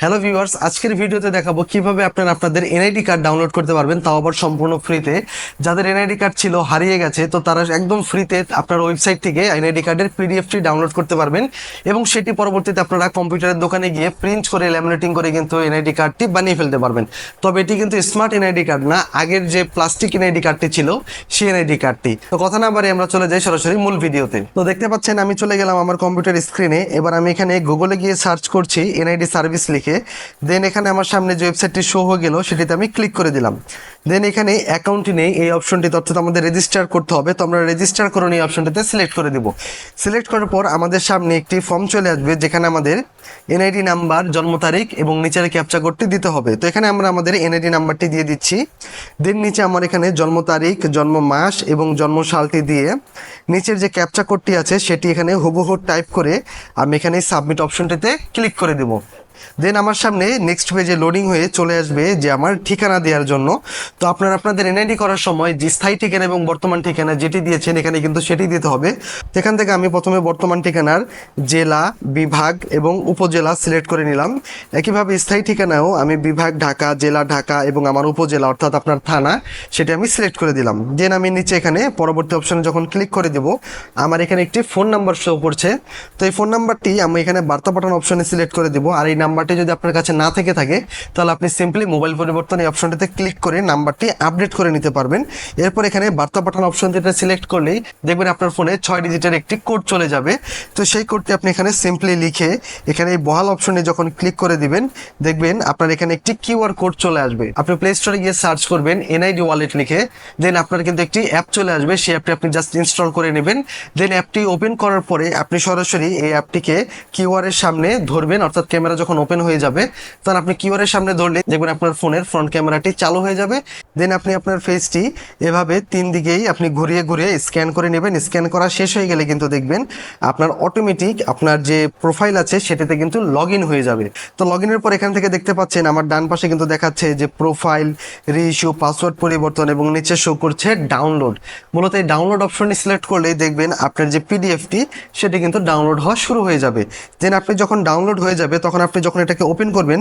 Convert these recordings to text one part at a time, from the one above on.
Hello viewers আজকের ভিডিওতে দেখাবো কীভাবে আপনারা আপনাদের এনআইডি কার্ড ডাউনলোড করতে পারবেন, তাও আবার সম্পূর্ণ ফ্রিতে যাদের এনআইডি কার্ড ছিল, হারিয়ে গেছে, তো তারা একদম ফ্রিতে আপনার ওয়েবসাইট থেকে এনআইডি কার্ডের পিডিএফটি ডাউনলোড করতে পারবেন এবং সেটি পরবর্তীতে আপনারা কম্পিউটারের দোকানে গিয়ে প্রিন্ট করে ল্যামিনেটিং করে কিন্তু এনআইডি কার্ডটি বানিয়ে ফেলতে পারবেন। তবে এটি কিন্তু স্মার্ট এনআইডি কার্ড না, আগের যে প্লাস্টিক এনআইডি কার্ডটি ছিল, সেই এনআইডি কার্ডটি তো কথা না বারে আমরা চলে যাই সরাসরি মূল ভিডিওতে। তো দেখতে পাচ্ছেন, আমি চলে গেলাম আমার কম্পিউটার স্ক্রিনে এবার আমি এখানে গুগলে গিয়ে সার্চ করছি এনআইডি সার্ভিস লিখে। দেন এখানে আমার সামনে যে ওয়েবসাইটটি শো হয়ে গেল, সেটিতে আমি ক্লিক করে দিলাম। দেন এখানে অ্যাকাউন্টটি নেই, এই অপশনটি অর্থাৎ আমাদের রেজিস্টার করতে হবে। তো আমরা রেজিস্টার করুন এই অপশনটিতে সিলেক্ট করে দিব। সিলেক্ট করার পর আমাদের সামনে একটি ফর্ম চলে আসবে, যেখানে আমাদের এনআইডি নাম্বার জন্ম তারিখ এবং নিচের ক্যাপচা কোডটি দিতে হবে। তো এখানে আমরা আমাদের এনআইডি নাম্বারটি দিয়ে দিচ্ছি। দেন নিচে আমার এখানে জন্ম তারিখ, জন্ম মাস এবং জন্ম সালটি দিয়ে নিচের যে ক্যাপচা কোডটি আছে, সেটি এখানে হুবহু টাইপ করে আমি এখানে সাবমিট অপশনটিতে ক্লিক করে দেবো। দেন আমার সামনে নেক্সট পেজে লোডিং হয়ে চলে আসবে যে আমার ঠিকানা দেওয়ার জন্য। তো আপনারা আপনাদের এনআইডি করার সময় যে স্থায়ী ঠিকানা এবং বর্তমান ঠিকানা যেটি দিয়েছেন, এখানে কিন্তু সেটি দিতে হবে। সেখান থেকে আমি প্রথমে বর্তমান ঠিকানার জেলা, বিভাগ এবং উপজেলা সিলেক্ট করে নিলাম। একইভাবে স্থায়ী ঠিকানাও আমি বিভাগ, ঢাকা, জেলা, ঢাকা এবং আমার উপজেলা অর্থাৎ আপনার থানা, সেটা আমি সিলেক্ট করে দিলাম। দেন আমি নিচে এখানে পরবর্তী অপশনে যখন ক্লিক করে দেব, আমার এখানে একটি ফোন নাম্বার শো করছে। তো এই ফোন নাম্বারটি আমি এখানে বার্তা পাঠানো অপশনে সিলেক্ট করে দেবো। আর এই নাম্বারটি যদি আপনার কাছে না থেকে থাকে, তাহলে আপনি সিম্পলি মোবাইল পরিবর্তন এই অপশনটিতে ক্লিক করে নাম্বারটি আপডেট করে নিতে পারবেন। এরপর এখানে বার্তা পাঠানো অপশনটিতে সিলেক্ট করলেই দেখবেন আপনার ফোনে ছয় ডিজিটের একটি কোড চলে যাবে। তো সেই কোডটি আপনি এখানে সিম্পলি লিখে এখানে এই বহাল অপশনে যখন ক্লিক করে দিবেন, দেখবেন আপনার এখানে একটি কিউআর কোড চলে আসবে। আপনি প্লে স্টোরে গিয়ে সার্চ করবেন এনআইডি ওয়ালেট লিখে দেন আপনার কিন্তু একটি অ্যাপ চলে আসবে, সেই অ্যাপটি আপনি জাস্ট ইনস্টল করে নেবেন। দেন অ্যাপটি ওপেন করার পরে আপনি সরাসরি এই অ্যাপটিকে কিউআর এর সামনে ধরবেন, অর্থাৎ ক্যামেরা যখন ওপেন হয়ে যাবে। তখন আপনি কিউআর এর সামনে ধরলে দেখবেন আপনার ফোনের ফ্রন্ট ক্যামেরাটি চালু হয়ে যাবে। দেন আপনি আপনার ফেসটি এভাবে তিন দিকেই আপনি ঘুরিয়ে ঘুরিয়ে স্ক্যান করে নেবেন। স্ক্যান করা শেষ হয়ে গেলে কিন্তু দেখবেন আপনার অটোমেটিক আপনার যে প্রোফাইল আছে, সেটাতে কিন্তু লগ হয়ে যাবে। তো লগ ইনের পর এখান থেকে দেখতে পাচ্ছেন, আমার ডান পাশে কিন্তু দেখাচ্ছে যে প্রোফাইল রিইস্যু পাসওয়ার্ড পরিবর্তন এবং নিচে শো করছে ডাউনলোড মূলত এই ডাউনলোড অপশনটি সিলেক্ট করলেই দেখবেন আপনার যে পিডিএফটি সেটি কিন্তু ডাউনলোড হওয়া শুরু হয়ে যাবে। দেন আপনি যখন ডাউনলোড হয়ে যাবে, তখন আপনি যখন এটাকে ওপেন করবেন,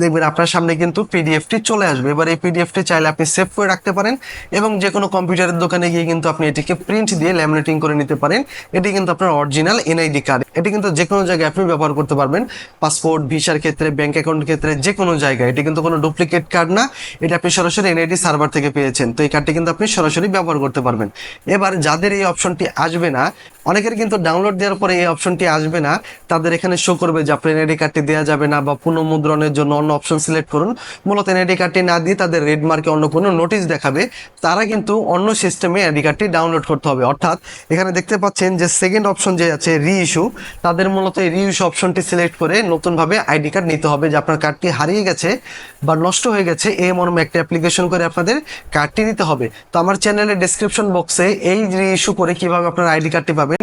দেখবেন আপনার সামনে কিন্তু পিডিএফটি চলে আসবে। এবার এই পিডিএফটি চাইলে আপনি সেভ করে রাখতে পারেন এবং যে কোনো কম্পিউটারের দোকানে গিয়ে কিন্তু আপনি এটিকে প্রিন্ট দিয়ে ল্যামিনেটিং করে নিতে পারেন। এটি কিন্তু আপনার অরিজিনাল এনআইডি কার্ড এটি কিন্তু যে কোনো জায়গায় আপনি ব্যবহার করতে পারবেন। পাসপোর্ট ভিসার ক্ষেত্রে ব্যাংক অ্যাকাউন্টের ক্ষেত্রে যে কোনো জায়গায়। এটি কিন্তু কোনো ডুপ্লিকেট কার্ড না। এটা আপনি সরাসরি এনআইডি সার্ভার থেকে পেয়েছেন। তো এই কার্ডটি কিন্তু আপনি সরাসরি ব্যবহার করতে পারবেন। এবার যাদের এই অপশনটি আসবে না অনেকের কিন্তু ডাউনলোড দেওয়ার পরে এই অপশনটি আসবে না। তাদের এখানে শো করবে যে আপনার এনআইডি কার্ডটি দেওয়া যাবে না বা পুনঃমুদ্রণের জন্য অন্য অপশন সিলেক্ট করুন। মূলত এনআইডি কার্ডটি না দিয়ে তাদের রেড মার্কে অন্য কোনো নোটিশ দেখাবে। তারা কিন্তু অন্য সিস্টেমে আইডি কার্ডটি ডাউনলোড করতে হবে। অর্থাৎ এখানে দেখতে পাচ্ছেন যে সেকেন্ড অপশন যে আছে রি ইস্যু তাদের মূলত এই রি ইস্যু অপশনটি সিলেক্ট করে নতুনভাবে আইডি কার্ড নিতে হবে যে আপনার কার্ডটি হারিয়ে গেছে বা নষ্ট হয়ে গেছে। এই মর্মে একটা অ্যাপ্লিকেশন করে আপনাদের কার্ডটি নিতে হবে। তো আমার চ্যানেলের ডিসক্রিপশন বক্সে এই রি ইস্যু করে কীভাবে আপনার আইডি কার্ডটি পাবেন।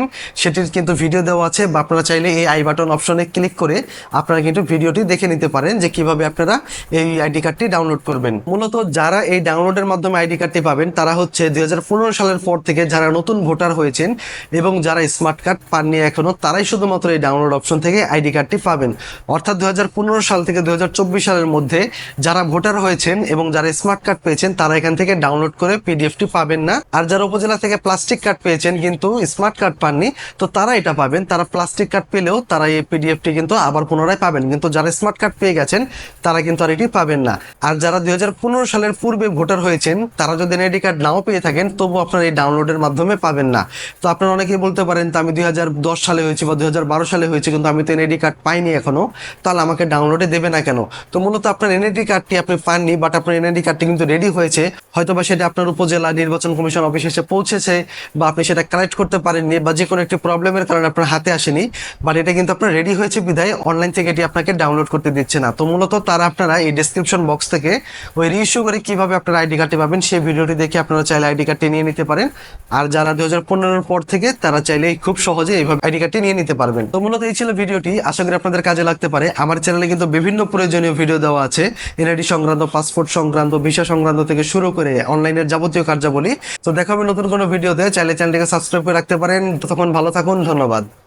সেটির কিন্তু ভিডিও দেওয়া আছে বা আপনারা চাইলে এই আই বাটন অপশনে ক্লিক করে আপনারা কিন্তু ভিডিওটি দেখে নিতে পারেন যে কীভাবে আপনারা এই আইডি কার্ডটি ডাউনলোড করবেন। মূলত যারা এই ডাউনলোডের মাধ্যমে আইডি কার্ডটি পাবেন, তারা হচ্ছে দুই সালের পর থেকে যারা নতুন ভোটার হয়েছেন এবং যারা স্মার্ট কার্ড পাননি এখনও, তারাই শুধুমাত্র এই ডাউনলোড অপশন থেকে আইডি কার্ডটি পাবেন। অর্থাৎ দুই হাজার পনেরো সাল থেকে দুই হাজার চব্বিশ সালের মধ্যে যারা ভোটার হয়েছেন এবং যারা স্মার্ট কার্ড পেয়েছেন, তারা এখান থেকে ডাউনলোড করে পিডিএফটি পাবেন না। আর যারা উপজেলা থেকে প্লাস্টিক কার্ড পেয়েছেন কিন্তু স্মার্ট কার্ড পাননি তো তারা এটা পাবেন। তারা প্লাস্টিক কার্ড পেলেও তারা এই পিডিএফটি কিন্তু আবার পুনরায় পাবেন। কিন্তু যারা স্মার্ট কার্ড পেয়ে গেছেন, তারা কিন্তু আর এটি পাবেন না। আর যারা দুই সালের পূর্বে ভোটার হয়েছেন, তারা যদি এনআইডি কার্ড নাও পেয়ে থাকেন তবু আপনার এই ডাউনলোডের মাধ্যমে পাবেন না। তো আপনারা অনেকেই বলতে পারেন, তো আমি দুই হাজার দশ সালে হয়েছি বা দুই সালে হয়েছে, কিন্তু আমি তো এনআইডি কার্ড পাইনি এখনও। তাহলে আমাকে ডাউনলোডে দেবে না কেন? তো মূলত আপনার এনআইডি কার্ডটি আপনি পাননি বাট আপনার এনআইডি কার্ডটি কিন্তু রেডি হয়েছে। হয়তো বা সেটা আপনার উপজেলা নির্বাচন কমিশন অফিসে এসে পৌঁছেছে, বা আপনি সেটা কালেক্ট করতে পারেননি, বা যে কোনো একটি প্রবলেমের কারণে আপনার হাতে আসেনি বাট এটা কিন্তু আপনার রেডি হয়েছে বিধায় অনলাইন থেকে এটি আপনাকে ডাউনলোড করতে দিচ্ছে না। তো মূলত তারা আপনারা এই ডিসক্রিপশন বক্স থেকে ওই রিইস্যু করে কীভাবে আপনার আইডি কার্ডটি পাবেন, সেই ভিডিওটি দেখে আপনারা চাইলে আইডি কার্ডটি নিয়ে নিতে পারেন। আর যারা দুই হাজার পর থেকে, তারা চাইলে খুব সহজে এইভাবে আইডি কার্ডটি নিয়ে নিতে পারবেন। তো মূলত এই ছিল ভিডিওটি। আশা করি আপনাদের কাজে লাগতে পারে। আমার চ্যানেলে কিন্তু বিভিন্ন প্রয়োজনীয় ভিডিও দেওয়া আছে। এনআইডি সংক্রান্ত পাসপোর্ট সংক্রান্ত ভিসা সংক্রান্ত থেকে শুরু করে অনলাইনের যাবতীয় কার্যাবলী। তো দেখা নতুন কোনো ভিডিওতে চাইলে চ্যানেলটিকে সাবস্ক্রাইব করে রাখতে পারেন। তখন ভালো থাকুন ধন্যবাদ।